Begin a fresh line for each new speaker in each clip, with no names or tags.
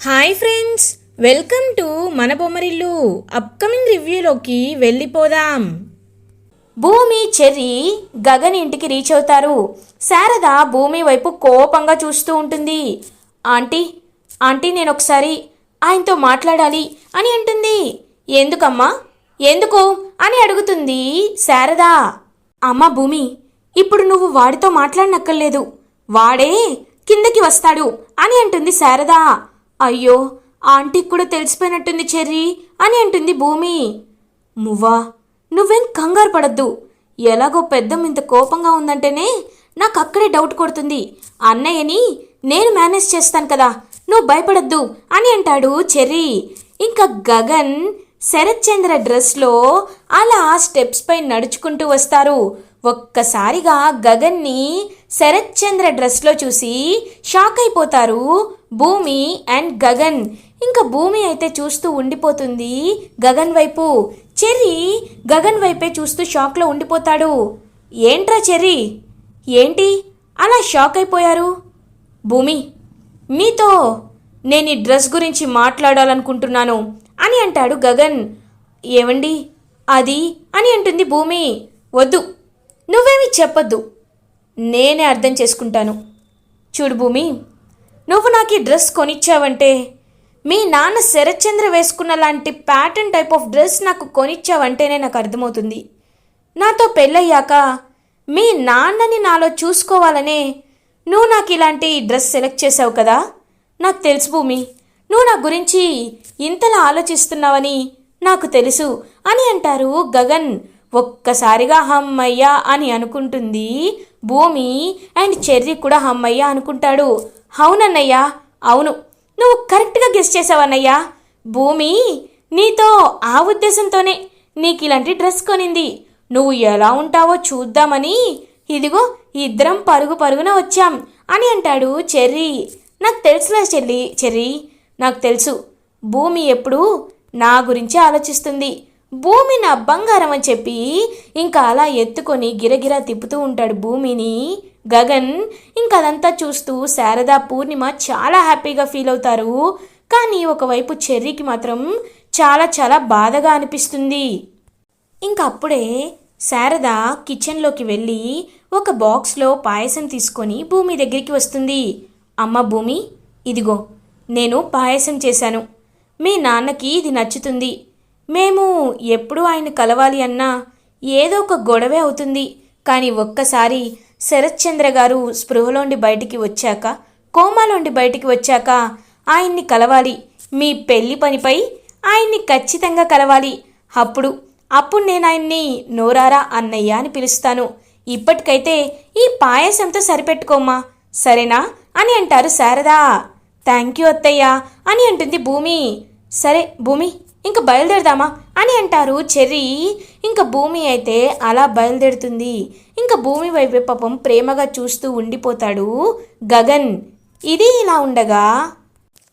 Hi friends welcome to మన Bommarillu upcoming రివ్యూలోకి వెళ్ళిపోదాం. భూమి చెర్రి గగన్ ఇంటికి రీచ్ అవుతారు. శారద భూమి వైపు కోపంగా చూస్తూ ఉంటుంది. ఆంటీ ఆంటీ నేను ఒకసారి ఆయనతో మాట్లాడాలి అని అంటుంది. ఎందుకమ్మా? ఎందుకు? అని అడుగుతుంది శారద. అమ్మ భూమి ఇప్పుడు నువ్వు వాడితో మాట్లాడనక్కర్లేదు. వాడే కిందకి వస్తాడు అని అంటుంది శారద. అయ్యో ఆంటీకి కూడా తెలిసిపోయినట్టుంది చెర్రీ అని అంటుంది భూమి. మువ్వా నువ్వేం కంగారు పడద్దు. ఎలాగో పెద్దమ్మ ఇంత కోపంగా ఉందంటేనే నాకు అక్కడే డౌట్ కొడుతుంది. అన్నయ్యని నేను మేనేజ్ చేస్తాను కదా నువ్వు భయపడద్దు అని అంటాడు చెర్రీ. ఇంకా గగన్ శరత్ చంద్ర డ్రెస్లో అలా స్టెప్స్ పై నడుచుకుంటూ వస్తారు. ఒక్కసారిగా గగన్ని శరత్ చంద్ర డ్రెస్లో చూసి షాక్ అయిపోతారు భూమి అండ్ గగన్. ఇంకా భూమి అయితే చూస్తూ ఉండిపోతుంది. గగన్ వైపు. చెర్రీ గగన్ వైపే చూస్తూ షాక్లో ఉండిపోతాడు. ఏంట్రా చెర్రీ? ఏంటి? అలా షాక్ అయిపోయారు. భూమి మీతో నేను ఈ డ్రెస్ గురించి మాట్లాడాలనుకుంటున్నాను అని అంటాడు గగన్. ఏవండి? అది అని అంటుంది భూమి. వద్దు నువ్వేమి చెప్పొద్దు. నేనే అర్థం చేసుకుంటాను. చూడు భూమి నువ్వు నాకు ఈ డ్రెస్ కొనిచ్చావంటే? మీ నాన్న శరత్చంద్ర వేసుకున్న లాంటి ప్యాటర్న్ టైప్ ఆఫ్ డ్రెస్ నాకు కొనిచ్చావంటేనే నాకు అర్థమవుతుంది. నాతో పెళ్ళయ్యాక మీ నాన్నని నాలో చూసుకోవాలనే నువ్వు నాకు ఇలాంటి డ్రెస్ సెలెక్ట్ చేసావు కదా? నాకు తెలుసు భూమి. నువ్వు నా గురించి ఇంతలా ఆలోచిస్తున్నావని నాకు తెలుసు అని అంటారు గగన్. ఒక్కసారిగా హమ్మయ్య అని అనుకుంటుంది భూమి. అండ్ చెర్రీ కూడా హమ్మయ్య అనుకుంటాడు. అవునన్నయ్యా అవును. నువ్వు కరెక్ట్గా గెస్ చేసావన్నయ్యా. భూమి నీతో ఆ ఉద్దేశంతోనే నీకు ఇలాంటి డ్రెస్ కొనింది. నువ్వు ఎలా ఉంటావో చూద్దామని ఇదిగో ఇద్దరం పరుగు పరుగున వచ్చాం అని అంటాడు చెర్రీ. నాకు తెలుసులే చెల్లి చెర్రీ నాకు తెలుసు. భూమి ఎప్పుడు నా గురించి ఆలోచిస్తుంది. భూమి నా బంగారం అని చెప్పి ఇంకా అలా ఎత్తుకొని గిరగిరా తిప్పుతూ ఉంటాడు భూమిని. గగన్ ఇంకదంతా అదంతా చూస్తూ శారదా పూర్ణిమ చాలా హ్యాపీగా ఫీల్ అవుతారు. కానీ ఒకవైపు చెర్రీకి మాత్రం చాలా చాలా బాధగా అనిపిస్తుంది. ఇంకా అప్పుడే శారద కిచెన్లోకి వెళ్ళి ఒక బాక్స్లో పాయసం తీసుకొని భూమి దగ్గరికి వస్తుంది. అమ్మ భూమి ఇదిగో నేను పాయసం చేశాను. మీ నాన్నకి ఇది నచ్చుతుంది. మేము ఎప్పుడు ఆయన కలవాలి అన్నా ఏదో ఒక గొడవే అవుతుంది. కానీ ఒక్కసారి శరత్చంద్ర గారు స్పృహలోండి బయటికి వచ్చాక కోమాలోండి బయటికి వచ్చాక ఆయన్ని కలవాలి. మీ పెళ్ళి పనిపై ఆయన్ని ఖచ్చితంగా కలవాలి. అప్పుడు అప్పుడు నేను ఆయన్ని నోరారా అన్నయ్య అని పిలుస్తాను. ఇప్పటికైతే ఈ పాయసంతో సరిపెట్టుకోమ్మా. సరేనా? అని అంటారు శారదా. థ్యాంక్ యూ అత్తయ్య అని అంటుంది భూమి. సరే భూమి. ఇంక బయలుదేరదామా అని అంటారు చెర్రీ. ఇంకా భూమి అయితే అలా బయలుదేరుతుంది. ఇంకా భూమి వైపే పాపం ప్రేమగా చూస్తూ ఉండిపోతాడు గగన్. ఇది ఇలా ఉండగా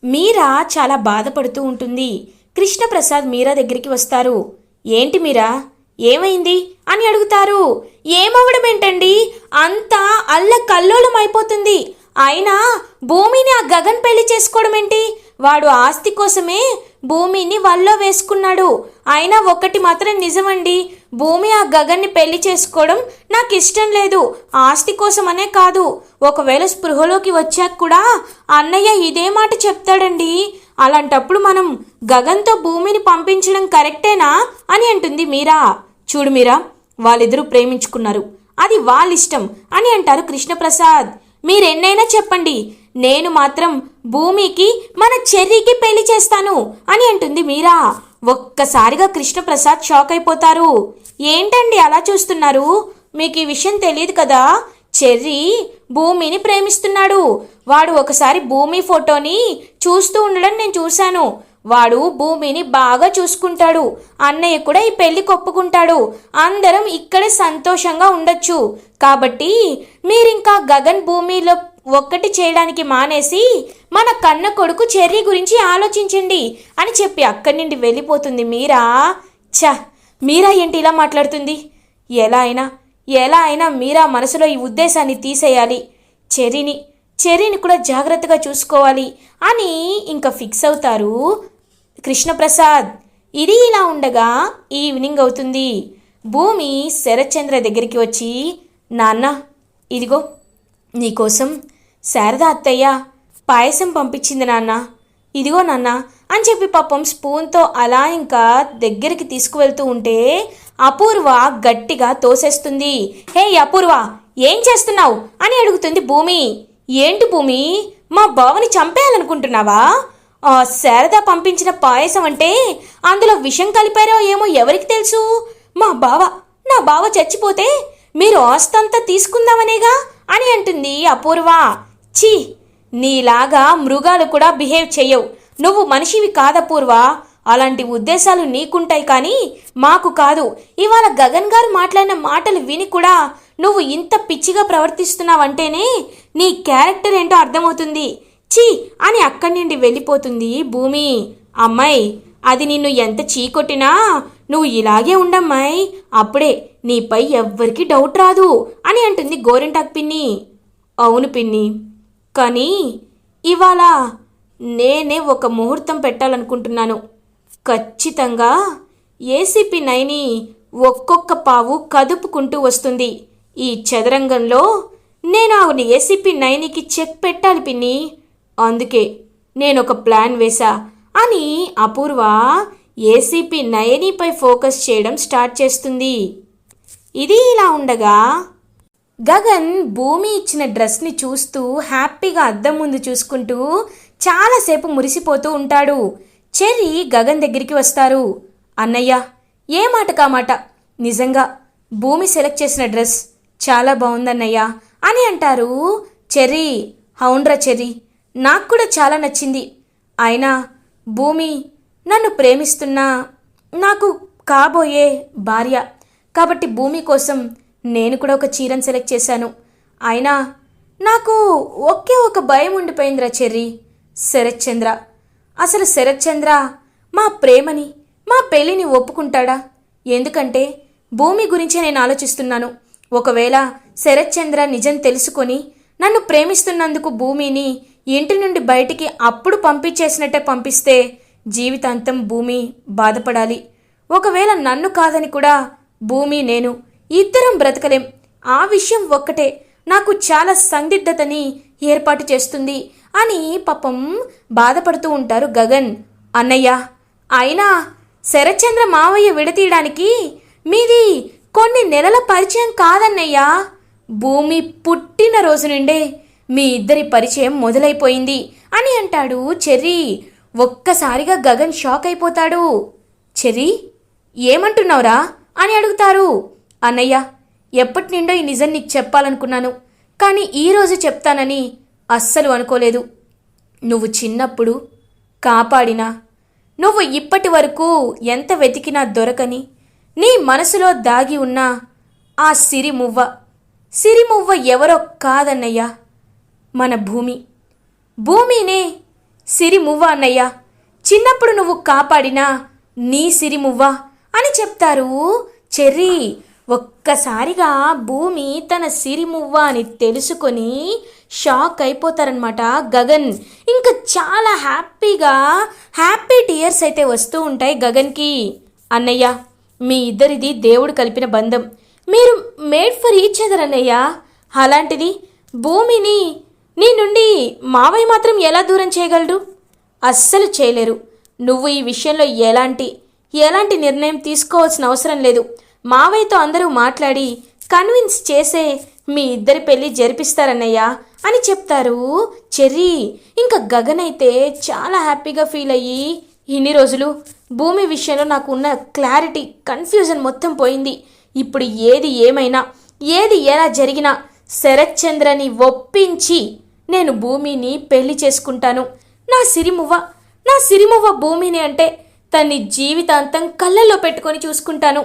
మీరా చాలా బాధపడుతూ ఉంటుంది. కృష్ణప్రసాద్ మీరా దగ్గరికి వస్తారు. ఏంటి మీరా? ఏమైంది? అని అడుగుతారు. ఏమవడం ఏంటండి అంతా అల్ల కల్లోలం అయిపోతుంది అయినా భూమిని ఆ గగన్ పెళ్ళి చేసుకోవడం ఏంటి వాడు ఆస్తి కోసమే భూమిని వల్లో వేసుకున్నాడు. అయినా ఒక్కటి మాత్రం నిజమండి. భూమి ఆ గగన్ని పెళ్ళి చేసుకోవడం నాకు ఇష్టం లేదు. ఆస్తి కోసమనే కాదు. ఒకవేళ స్పృహలోకి వచ్చాక కూడా అన్నయ్య ఇదే మాట చెప్తాడండి. అలాంటప్పుడు మనం గగన్తో భూమిని పంపించడం కరెక్టేనా అని అంటుంది మీరా. చూడు మీరా వాళ్ళిద్దరూ ప్రేమించుకున్నారు. అది వాళ్ళిష్టం అని అంటారు కృష్ణప్రసాద్. మీరెన్నైనా చెప్పండి. నేను మాత్రం భూమికి మన చెర్రీకి పెళ్ళి చేస్తాను అని అంటుంది మీరా. ఒక్కసారిగా కృష్ణప్రసాద్ షాక్ అయిపోతారు. ఏంటండి అలా చూస్తున్నారు? మీకు ఈ విషయం తెలియదు కదా? చెర్రీ భూమిని ప్రేమిస్తున్నాడు. వాడు ఒకసారి భూమి ఫోటోని చూస్తూ ఉండడం నేను చూశాను. వాడు భూమిని బాగా చూసుకుంటాడు. అన్నయ్య కూడా ఈ పెళ్ళి కొప్పుకుంటాడు. అందరం ఇక్కడే సంతోషంగా ఉండొచ్చు. కాబట్టి మీరింకా గగన్ భూమిలో ఒక్కటి చేయడానికి మానేసి మన కన్న కొడుకు చెర్రీ గురించి ఆలోచించండి అని చెప్పి అక్కడి నుండి వెళ్ళిపోతుంది మీరా. ఛ! మీరా ఏంటి ఇలా మాట్లాడుతుంది? ఎలా అయినా ఎలా అయినా మీరా మనసులో ఈ ఉద్దేశాన్ని తీసేయాలి. చెర్రీని చెర్రీని కూడా జాగ్రత్తగా చూసుకోవాలి అని ఇంకా ఫిక్స్ అవుతారు కృష్ణప్రసాద్. ఇది ఇలా ఉండగా ఈవినింగ్ అవుతుంది. భూమి శరత్చంద్ర దగ్గరికి వచ్చి నాన్న ఇదిగో నీకోసం శారద అత్తయ్య పాయసం పంపించింది నాన్న. ఇదిగో నాన్న అని చెప్పి పాపం స్పూన్తో అలా ఇంకా దగ్గరికి తీసుకువెళ్తూ ఉంటే అపూర్వ గట్టిగా తోసేస్తుంది. హే అపూర్వ ఏం చేస్తున్నావు? అని అడుగుతుంది భూమి. ఏంటి భూమి? మా బావని చంపేయాలనుకుంటున్నావా? ఆ శారద పంపించిన పాయసం అంటే అందులో విషం కలిపారో ఏమో ఎవరికి తెలుసు? మా బావ నా బావ చచ్చిపోతే మీరు ఆస్తంతా తీసుకుందామనేగా? అని అంటుంది అపూర్వ. ఛీ నీలాగా మృగాలు కూడా బిహేవ్ చెయ్యవు. నువ్వు మనిషివి కాదపూర్వ అలాంటి ఉద్దేశాలు నీకుంటాయి కానీ మాకు కాదు. ఇవాళ గగన్ గారు మాట్లాడిన మాటలు విని కూడా నువ్వు ఇంత పిచ్చిగా ప్రవర్తిస్తున్నావంటేనే నీ క్యారెక్టర్ ఏంటో అర్థమవుతుంది. ఛీ అని అక్కడి నుండి వెళ్ళిపోతుంది భూమి. అమ్మాయి అది నిన్ను ఎంత చీకొట్టినా నువ్వు ఇలాగే ఉండమ్మాయి. అప్పుడే నీపై ఎవ్వరికీ డౌట్ రాదు అని అంటుంది గోరింటాక్ పిన్ని. అవును పిన్ని. కానీ ఇవాళ నేనే ఒక ముహూర్తం పెట్టాలనుకుంటున్నాను. ఖచ్చితంగా ఏసీపీ నైని ఒక్కొక్క పావు కదుపుకుంటూ వస్తుంది. ఈ చదరంగంలో నేను ఆవిడ ఏసీపీ నైనికి చెక్ పెట్టాలి పిన్ని. అందుకే నేను ఒక ప్లాన్ వేశా అని అపూర్వ ఏసీపీ నయనీపై ఫోకస్ చేయడం స్టార్ట్ చేస్తుంది. ఇది ఇలా ఉండగా గగన్ భూమి ఇచ్చిన డ్రెస్ని చూస్తూ హ్యాపీగా అద్దం ముందు చూసుకుంటూ చాలాసేపు మురిసిపోతూ ఉంటాడు. చెర్రీ గగన్ దగ్గరికి వస్తారు. అన్నయ్య ఏ మాట? కామాట నిజంగా భూమి సెలెక్ట్ చేసిన డ్రెస్ చాలా బాగుందన్నయ్య అని అంటారు చెర్రీ. అవునరా చెర్రీ నాకు కూడా చాలా నచ్చింది. అయినా భూమి నన్ను ప్రేమిస్తున్నా నాకు కాబోయే భార్య. కాబట్టి భూమి కోసం నేను కూడా ఒక చీరను సెలెక్ట్ చేశాను. అయినా నాకు ఒకే ఒక భయం ఉండిపోయిందిరా చెర్రీ. శరత్చంద్ర. అసలు శరత్చంద్ర మా ప్రేమని మా పెళ్ళిని ఒప్పుకుంటాడా? ఎందుకంటే భూమి గురించి నేను ఆలోచిస్తున్నాను. ఒకవేళ శరత్చంద్ర నిజం తెలుసుకొని నన్ను ప్రేమిస్తున్నందుకు భూమిని ఇంటి నుండి బయటికి అప్పుడు పంపించేసినట్టే పంపిస్తే జీవితాంతం భూమి బాధపడాలి. ఒకవేళ నన్ను కాదని కూడా భూమి నేను ఇద్దరం బ్రతకలేం. ఆ విషయం ఒక్కటే. నాకు చాలా సందిగ్ధతని ఏర్పాటు చేస్తుంది అని పాపం బాధపడుతూ ఉంటారు గగన్. అన్నయ్య అయినా శరచంద్ర మావయ్య విడతీయడానికి మీది కొన్ని నెలల పరిచయం కాదన్నయ్యా. భూమి పుట్టిన రోజు నుండే మీ ఇద్దరి పరిచయం మొదలైపోయింది అని అంటాడు చెర్రీ. ఒక్కసారిగా గగన్ షాక్ అయిపోతాడు. చెర్రీ ఏమంటున్నావురా అని అడుగుతారు. అన్నయ్య ఎప్పటి నుండో ఈ నిజం నీకు చెప్పాలనుకున్నాను కానీ ఈరోజు చెప్తానని అస్సలు అనుకోలేదు. నువ్వు చిన్నప్పుడు కాపాడినా నువ్వు ఇప్పటి వరకు ఎంత వెతికినా దొరకని నీ మనసులో దాగి ఉన్న ఆ సిరిమువ్వ. సిరిమువ్వ ఎవరో కాదన్నయ్యా మన భూమి. భూమినే సిరిమువ్వ అన్నయ్యా. చిన్నప్పుడు నువ్వు కాపాడినా నీ సిరిమువ్వ అని చెప్తారు చెర్రీ. ఒక్కసారిగా భూమి తన సిరిమువ్వ అని తెలుసుకొని షాక్ అయిపోతారనమాట గగన్. ఇంకా చాలా హ్యాపీగా హ్యాపీ టీయర్స్ అయితే వస్తూ ఉంటాయి గగన్కి. అన్నయ్య మీ ఇద్దరిది దేవుడు కలిపిన బంధం. మీరు మేడ్ ఫర్ ఈచ్ అదర్ అన్నయ్య. అలాంటిది భూమిని నీ నుండి మావయ్య మాత్రం ఎలా దూరం చేయగలరు అస్సలు చేయలేరు. నువ్వు ఈ విషయంలో ఎలాంటి ఎలాంటి నిర్ణయం తీసుకోవాల్సిన అవసరం లేదు. మావయ్యతో అందరూ మాట్లాడి కన్విన్స్ చేసే మీ ఇద్దరి పెళ్ళి జరిపిస్తారన్నయ్యా అని చెప్తారు. చెర్రీ ఇంకా గగన్ అయితే చాలా హ్యాపీగా ఫీల్ అయ్యి ఇన్ని రోజులు భూమి విషయంలో నాకు ఉన్న క్లారిటీ కన్ఫ్యూజన్ మొత్తం పోయింది. ఇప్పుడు ఏది ఏమైనా ఏది ఎలా జరిగినా శరత్చంద్రని ఒప్పించి నేను భూమిని పెళ్ళి చేసుకుంటాను. నా సిరిమువ్వ నా సిరిమువ్వ భూమిని అంటే తన్ని జీవితాంతం కళ్ళల్లో పెట్టుకొని చూసుకుంటాను.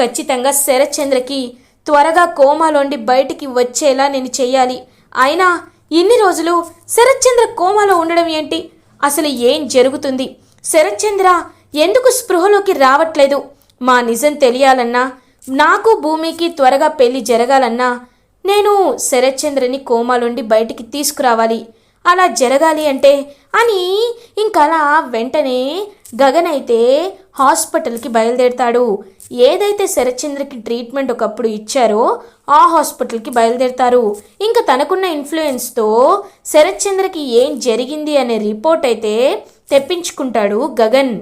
ఖచ్చితంగా శరత్చంద్రకి త్వరగా కోమాలోండి బయటికి వచ్చేలా నేను చెయ్యాలి. అయినా ఇన్ని రోజులు శరత్చంద్ర కోమాలో ఉండడం ఏంటి? అసలు ఏం జరుగుతుంది? శరత్చంద్ర ఎందుకు స్పృహలోకి రావట్లేదు? మా నిజం తెలియాలన్నా నాకు భూమికి త్వరగా పెళ్ళి జరగాలన్నా నేను శరత్చంద్రని కోమాలోండి బయటికి తీసుకురావాలి. అలా జరగాలి అంటే అని ఇంకలా వెంటనే గగన్ అయితే హాస్పిటల్కి బయలుదేరతాడు. ఏదైతే శరత్చంద్రకి ట్రీట్మెంట్ ఒకప్పుడు ఇచ్చారో ఆ హాస్పిటల్కి బయలుదేరతారు. ఇంకా తనకున్న ఇన్ఫ్లుయెన్స్తో శరత్చంద్రకి ఏం జరిగింది అనే రిపోర్ట్ అయితే తెప్పించుకుంటాడు గగన్.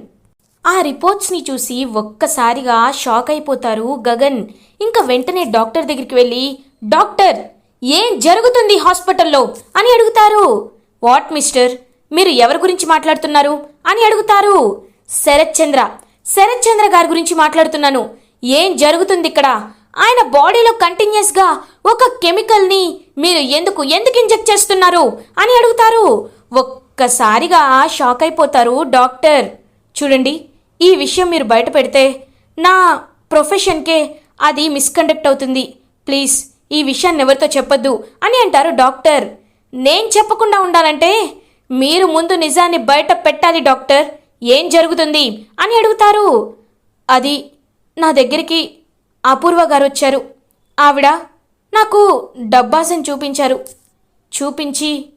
ఆ రిపోర్ట్స్ని చూసి ఒక్కసారిగా షాక్ అయిపోతారు గగన్. ఇంకా వెంటనే డాక్టర్ దగ్గరికి వెళ్ళి డాక్టర్ ఏం జరుగుతుంది హాస్పిటల్లో? అని అడుగుతారు. What mister? మీరు ఎవరి గురించి మాట్లాడుతున్నారు? అని అడుగుతారు. శరత్చంద్ర శరత్ చంద్ర గారి గురించి మాట్లాడుతున్నాను. ఏం జరుగుతుంది ఇక్కడ ఆయన బాడీలో కంటిన్యూస్గా ఒక కెమికల్ని మీరు ఎందుకు ఎందుకు ఇంజెక్ట్ చేస్తున్నారు అని అడుగుతారు. ఒక్కసారిగా షాక్ అయిపోతారు డాక్టర్. చూడండి ఈ విషయం మీరు బయట పెడితే నా ప్రొఫెషన్కే అది మిస్కండక్ట్ అవుతుంది. ప్లీజ్ ఈ విషయాన్ని ఎవరితో చెప్పొద్దు అని అంటారు డాక్టర్. నేను చెప్పకుండా ఉండాలంటే మీరు ముందు నిజాన్ని బయట పెట్టాలి డాక్టర్. ఏం జరుగుతుంది అని అడుగుతారు. అది నా దగ్గరికి అపూర్వ గారు వచ్చారు. ఆవిడ నాకు డబ్బాసన్ చూపించారు. చూపించి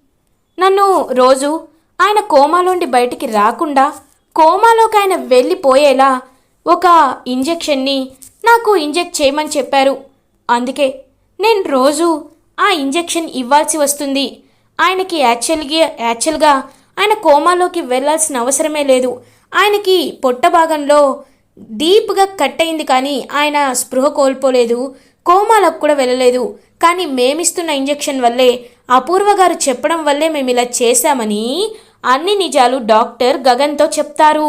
నన్ను రోజు ఆయన కోమాలోండి బయటికి రాకుండా కోమాలోకి ఆయన వెళ్ళిపోయేలా ఒక ఇంజెక్షన్ని నాకు ఇంజెక్ట్ చేయమని చెప్పారు. అందుకే నేను రోజు ఆ ఇంజెక్షన్ ఇవ్వాల్సి వస్తుంది. ఆయనకి యాక్చువల్గా యాక్చువల్గా ఆయన కోమాలోకి వెళ్ళాల్సిన అవసరమే లేదు. ఆయనకి పొట్ట భాగంలో డీప్గా కట్ అయింది కానీ ఆయన స్పృహ కోల్పోలేదు. కోమాలకు కూడా వెళ్ళలేదు. కానీ మేమిస్తున్న ఇంజెక్షన్ వల్లే అపూర్వ గారు చెప్పడం వల్లే మేము ఇలా చేశామని అన్ని నిజాలు డాక్టర్ గగన్తో చెప్తారు.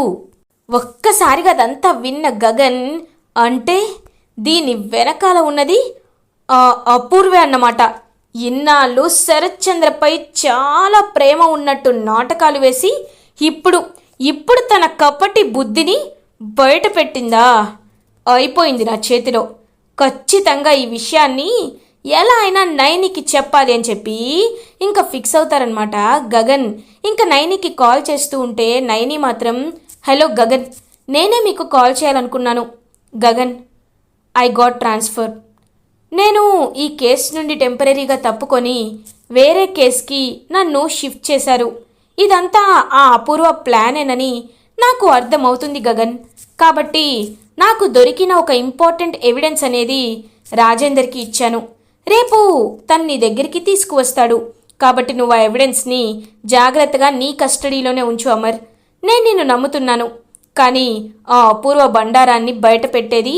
ఒక్కసారిగా అదంతా విన్న గగన్ అంటే దీని వెనకాల ఉన్నది అపూర్వే అన్నమాట. ఇన్నాళ్ళు శరత్చంద్రపై చాలా ప్రేమ ఉన్నట్టు నాటకాలు వేసి ఇప్పుడు ఇప్పుడు తన కపటి బుద్ధిని బయట పెట్టిందా? అయిపోయింది నా చేతిలో. ఖచ్చితంగా ఈ విషయాన్ని ఎలా అయినా నైనికి చెప్పాలి అని చెప్పి ఇంకా ఫిక్స్ అవుతారనమాట గగన్ ఇంకా నైనికి కాల్ చేస్తూ ఉంటే నైని మాత్రం హలో గగన్ నేనే మీకు కాల్ చేయాలనుకున్నాను. గగన్ ఐ గాట్ ట్రాన్స్ఫర్ నేను ఈ కేసు నుండి టెంపరీగా తప్పుకొని వేరే కేసుకి నన్ను షిఫ్ట్ చేశారు. ఇదంతా ఆ అపూర్వ ప్లానేనని నాకు అర్థమవుతుంది గగన్. కాబట్టి నాకు దొరికిన ఒక ఇంపార్టెంట్ ఎవిడెన్స్ అనేది రాజేందర్కి ఇచ్చాను. రేపు తను నీ దగ్గరికి తీసుకువస్తాడు. కాబట్టి నువ్వు ఆ ఎవిడెన్స్ని జాగ్రత్తగా నీ కస్టడీలోనే ఉంచు అమర్. నేను నిన్ను నమ్ముతున్నాను. కానీ ఆ అపూర్వ బండారాన్ని బయట పెట్టేది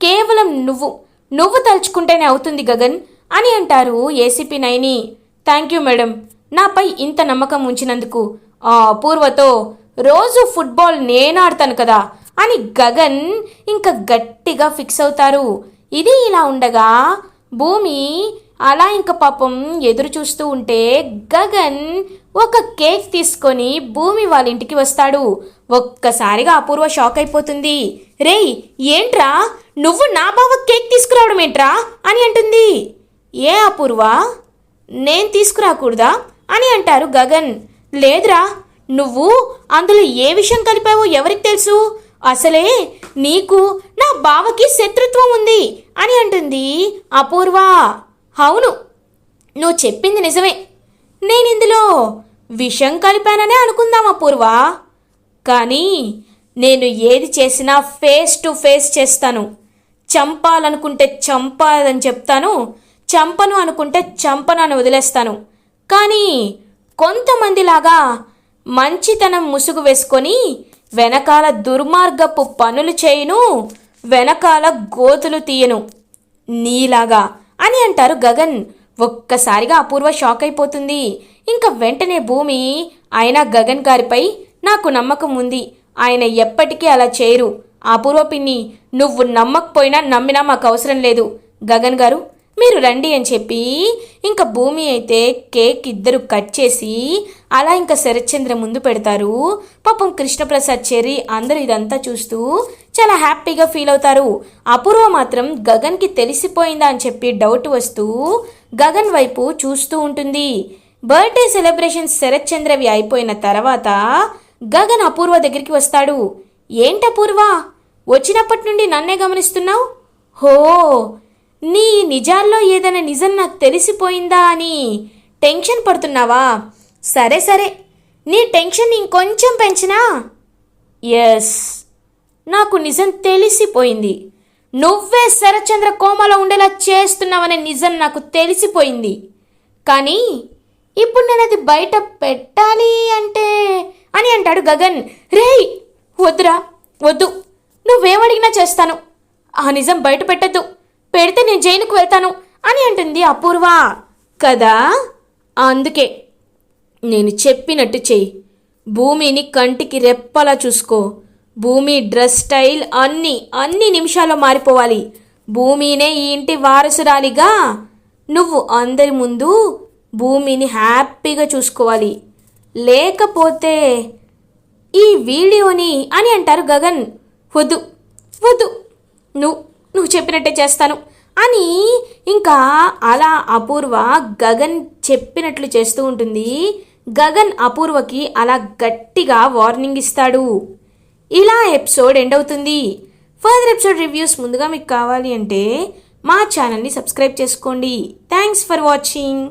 కేవలం నువ్వు. నువ్వు తలుచుకుంటేనే అవుతుంది గగన్ అని అంటారు ACP Naini thank you madam నాపై ఇంత నమ్మకం ఉంచినందుకు ఆ అపూర్వతో రోజు ఫుట్బాల్ నేనాడతాను కదా అని గగన్ ఇంకా గట్టిగా ఫిక్స్ అవుతారు. ఇది ఇలా ఉండగా భూమి అలా ఇంక పాపం ఎదురు చూస్తూ ఉంటే గగన్ ఒక కేక్ తీసుకొని భూమి వాళ్ళ ఇంటికి వస్తాడు. ఒక్కసారిగా అపూర్వ షాక్ అయిపోతుంది. రేయ్ ఏంట్రా? నువ్వు నా బావ కేక్ తీసుకురావడం ఏంట్రా? అని అంటుంది. ఏ అపూర్వ? నేను తీసుకురాకూడదా? అని అంటారు గగన్. లేదురా నువ్వు అందులో ఏ విషయం కలిపావో ఎవరికి తెలుసు? అసలే నీకు నా బావకి శత్రుత్వం ఉంది అని అంటుంది అపూర్వ. అవును నువ్వు చెప్పింది నిజమే. నేను ఇందులో విషం కలిపాననే అనుకుందాం అపూర్వ. కానీ నేను ఏది చేసినా ఫేస్ టు ఫేస్ చేస్తాను. చంపాలనుకుంటే చంపాలని చెప్తాను చంపను అనుకుంటే చంపను అని వదిలేస్తాను. కానీ కొంతమందిలాగా మంచితనం ముసుగు వేసుకొని వెనకాల దుర్మార్గపు పనులు చేయను వెనకాల గోతులు తీయను. నీలాగా అని అంటారు గగన్. ఒక్కసారిగా అపూర్వ షాక్ అయిపోతుంది. ఇంకా వెంటనే భూమి ఆయన గగన్ గారిపై నాకు నమ్మకం ఉంది. ఆయన ఎప్పటికీ అలా చేయరు. అపూర్వ పిన్ని నువ్వు నమ్మకపోయినా నమ్మినా మాకు అవసరం లేదు. గగన్ గారు మీరు రండి అని చెప్పి ఇంకా భూమి అయితే కేక్ ఇద్దరు కట్ చేసి అలా ఇంకా శరత్చంద్ర ముందు పెడతారు. పాపం కృష్ణప్రసాద్ చెర్రి అందరూ ఇదంతా చూస్తూ చాలా హ్యాపీగా ఫీల్ అవుతారు. అపూర్వ మాత్రం గగన్కి తెలిసిపోయిందా అని చెప్పి డౌట్ వస్తూ గగన్ వైపు చూస్తూ ఉంటుంది. బర్త్డే సెలబ్రేషన్స్ శరత్చంద్రవి అయిపోయిన తర్వాత గగన్ అపూర్వ దగ్గరికి వస్తాడు. ఏంటపూర్వ వచ్చినప్పటి నుండి నన్నే గమనిస్తున్నావు? హో నీ నిజాల్లో ఏదైనా నిజం నాకు తెలిసిపోయిందా అని టెన్షన్ పడుతున్నావా? సరే సరే. నీ టెన్షన్ ఇంకొంచెం పెంచినా? ఎస్ నాకు నిజం తెలిసిపోయింది. నువ్వే శరచంద్ర కోమలో ఉండేలా చేస్తున్నావనే నిజం నాకు తెలిసిపోయింది. కానీ ఇప్పుడు నేను అది బయట పెట్టాలి అంటే అని అంటాడు గగన్. రేయ్ వద్దురా వద్దు. నువ్వేమడిగినా చేస్తాను. ఆ నిజం బయట పెట్టద్దు. పెడితే నేను జైలుకు వెళ్తాను అని అంటుంది అపూర్వ. కదా? అందుకే నేను చెప్పినట్టు చెయ్యి. భూమిని కంటికి రెప్పలా చూసుకో. భూమి డ్రెస్ స్టైల్ అన్ని అన్ని నిమిషాల్లో మారిపోవాలి. భూమినే ఈ ఇంటి వారసురాలిగా నువ్వు అందరి ముందు భూమిని హ్యాపీగా చూసుకోవాలి. లేకపోతే ఈ వీడియోని అని అంటారు గగన్. వద్దు వద్దు. నువ్వు నువ్వు చెప్పినట్టే చేస్తాను. అని ఇంకా అలా అపూర్వ గగన్ చెప్పినట్లు చేస్తూ ఉంటుంది. గగన్ అపూర్వకి అలా గట్టిగా వార్నింగ్ ఇస్తాడు. ఇలా ఎపిసోడ్ ఎండ్ అవుతుంది. ఫర్దర్ ఎపిసోడ్ రివ్యూస్ ముందుగా మీకు కావాలి అంటే మా ఛానల్ని సబ్స్క్రైబ్ చేసుకోండి. Thanks for watching.